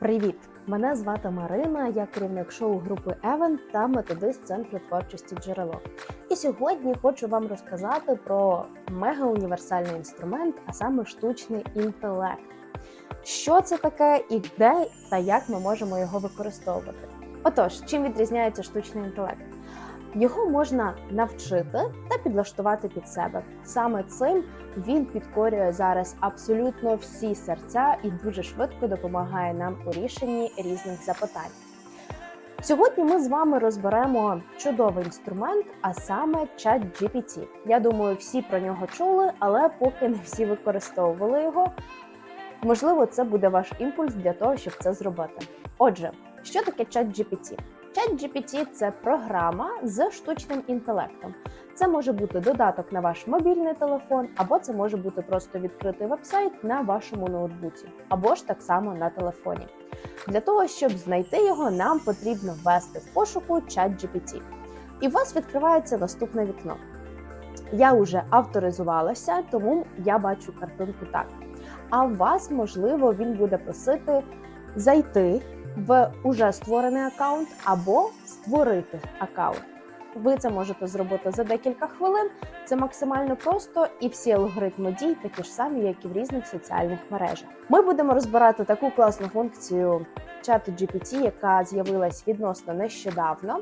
Привіт! Мене звати Марина, я керівник шоу групи Евен та методист центру творчості джерело. І сьогодні хочу вам розказати про мега-універсальний інструмент, а саме штучний інтелект. Що це таке і де та як ми можемо його використовувати? Отож, чим відрізняється штучний інтелект? Його можна навчити та підлаштувати під себе. Саме цим він підкорює зараз абсолютно всі серця і дуже швидко допомагає нам у рішенні різних запитань. Сьогодні ми з вами розберемо чудовий інструмент, а саме ChatGPT. Я думаю, всі про нього чули, але поки не всі використовували його. Можливо, це буде ваш імпульс для того, щоб це зробити. Отже, що таке ChatGPT? ChatGPT – це програма з штучним інтелектом. Це може бути додаток на ваш мобільний телефон, або це може бути просто відкритий вебсайт на вашому ноутбуці, або ж так само на телефоні. Для того, щоб знайти його, нам потрібно ввести в пошуку ChatGPT. І у вас відкривається наступне вікно. Я вже авторизувалася, тому я бачу картинку так. А у вас, можливо, він буде просити зайти в уже створений аккаунт або створити аккаунт. Ви це можете зробити за декілька хвилин. Це максимально просто, і всі алгоритми дій такі ж самі, як і в різних соціальних мережах. Ми будемо розбирати таку класну функцію чату GPT, яка з'явилась відносно нещодавно.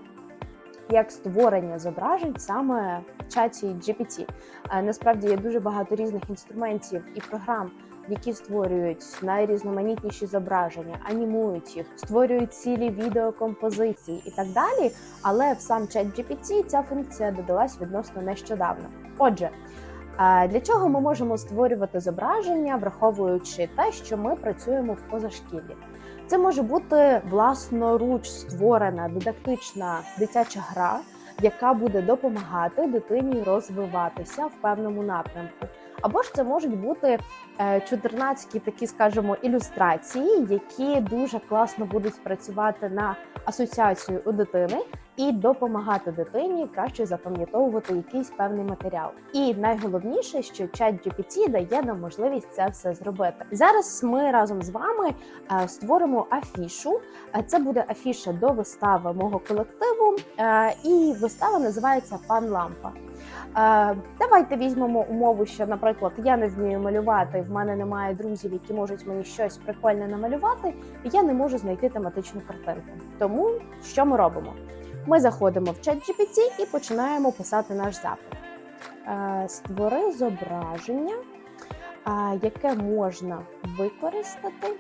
Як створення зображень саме в чаті GPT. Е, Насправді є дуже багато різних інструментів і програм, які створюють найрізноманітніші зображення, анімують їх, створюють цілі відеокомпозиції і так далі. Але в сам чат GPT ця функція додалась відносно нещодавно. Отже, для чого ми можемо створювати зображення, враховуючи те, що ми працюємо в позашкіллі? Це може бути власноруч створена дидактична дитяча гра, яка буде допомагати дитині розвиватися в певному напрямку. Або ж це можуть бути е, чудернацькі такі, скажімо, ілюстрації, які дуже класно будуть спрацювати на асоціацію у дитини і допомагати дитині краще запам'ятовувати якийсь певний матеріал. І найголовніше, що чат GPT дає нам можливість це все зробити. Зараз ми разом з вами е, створимо афішу. Е, Це буде афіша до вистави мого колективу, е, і вистава називається Пан Лампа. Давайте візьмемо умову, що, наприклад, я не вмію малювати, в мене немає друзів, які можуть мені щось прикольне намалювати, я не можу знайти тематичну картинку. Тому що ми робимо? Ми заходимо в чат GPT і починаємо писати наш запит. Е, Створи зображення, е, яке можна використати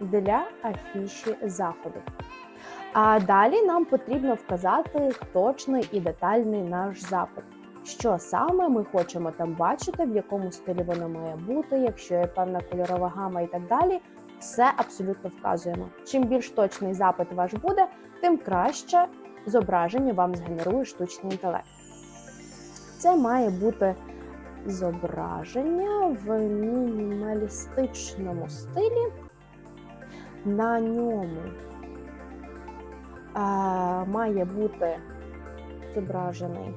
для афіші заходу. А далі нам потрібно вказати точний і детальний наш запит. Що саме ми хочемо там бачити, в якому стилі воно має бути, якщо є певна кольорова гама і так далі. Все абсолютно вказуємо. Чим більш точний запит ваш буде, тим краще зображення вам згенерує штучний інтелект. Це має бути зображення в мінімалістичному стилі. На ньому е, має бути зображений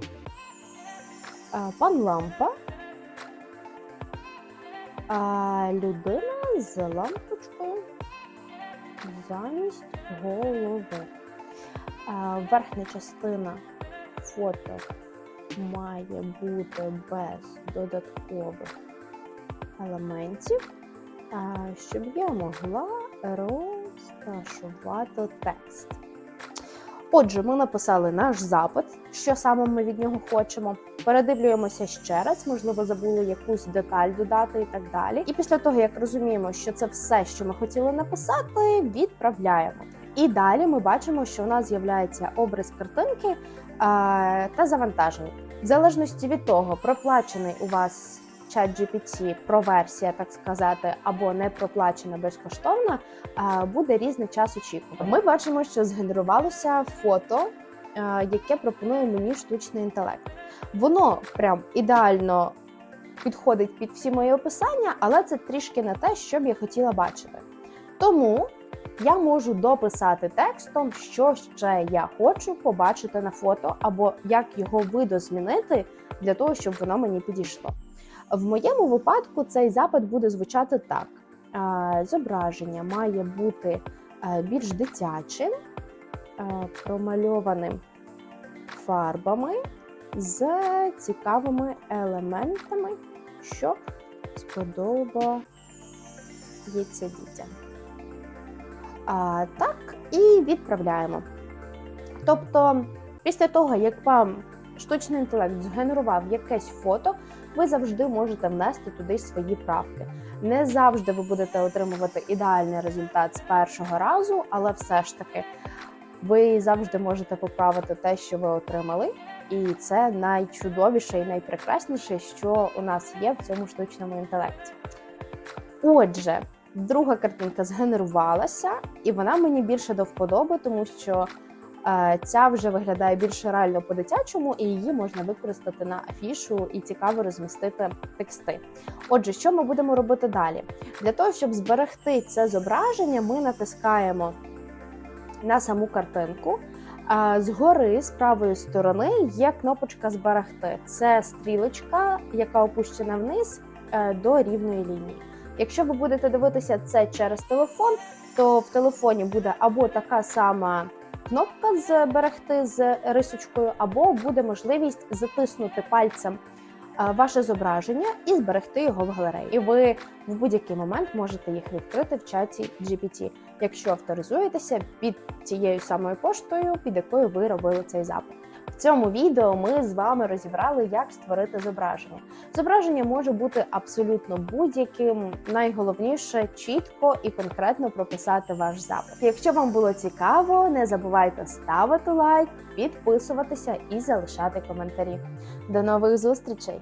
е, пан лампа, а людина з лампочкою замість голови. Верхня частина фото має бути без додаткових елементів, щоб я могла розташувати текст. Отже, ми написали наш запит, що саме ми від нього хочемо. Передивлюємося ще раз, можливо, забули якусь деталь додати і так далі. І після того, як розуміємо, що це все, що ми хотіли написати, відправляємо. І далі ми бачимо, що у нас з'являється образ картинки та завантаження. В залежності від того, проплачений у вас чат GPT про версія, так сказати, або не проплачена безкоштовна, буде різний час очікування. Ми бачимо, що згенерувалося фото, яке пропонує мені штучний інтелект. Воно прям ідеально підходить під всі мої описання, але це трішки не те, що б я хотіла бачити. Тому я можу дописати текстом, що ще я хочу побачити на фото, або як його видозмінити для того, щоб воно мені підійшло. В моєму випадку цей запит буде звучати так: зображення має бути е, більш дитячим, е, промальованим фарбами з цікавими елементами, що сподобається дітям. А, так, і відправляємо. Тобто, після того, як вам штучний інтелект згенерував якесь фото, ви завжди можете внести туди свої правки. Не завжди ви будете отримувати ідеальний результат з першого разу, але все ж таки ви завжди можете поправити те, що ви отримали. І це найчудовіше і найпрекрасніше, що у нас є в цьому штучному інтелекті. Отже, друга картинка згенерувалася, і вона мені більше до вподоби, тому що е, ця вже виглядає більш реально по-дитячому, і її можна використати на афішу і цікаво розмістити тексти. Отже, що ми будемо робити далі? Для того, щоб зберегти це зображення, ми натискаємо на саму картинку. Згори з правої сторони є кнопочка Зберегти. Це стрілочка, яка опущена вниз е, до рівної лінії. Якщо ви будете дивитися це через телефон, то в телефоні буде або така сама кнопка зберегти з рисочкою, або буде можливість затиснути пальцем е, ваше зображення і зберегти його в галереї. І ви в будь-який момент можете їх відкрити в чаті GPT, якщо авторизуєтеся під тією самою поштою, під якою ви робили цей запит. В цьому відео ми з вами розібрали, як створити зображення. Зображення може бути абсолютно будь-яким. Найголовніше чітко і конкретно прописати ваш запит. Якщо вам було цікаво, не забувайте ставити лайк, підписуватися і залишати коментарі. До нових зустрічей!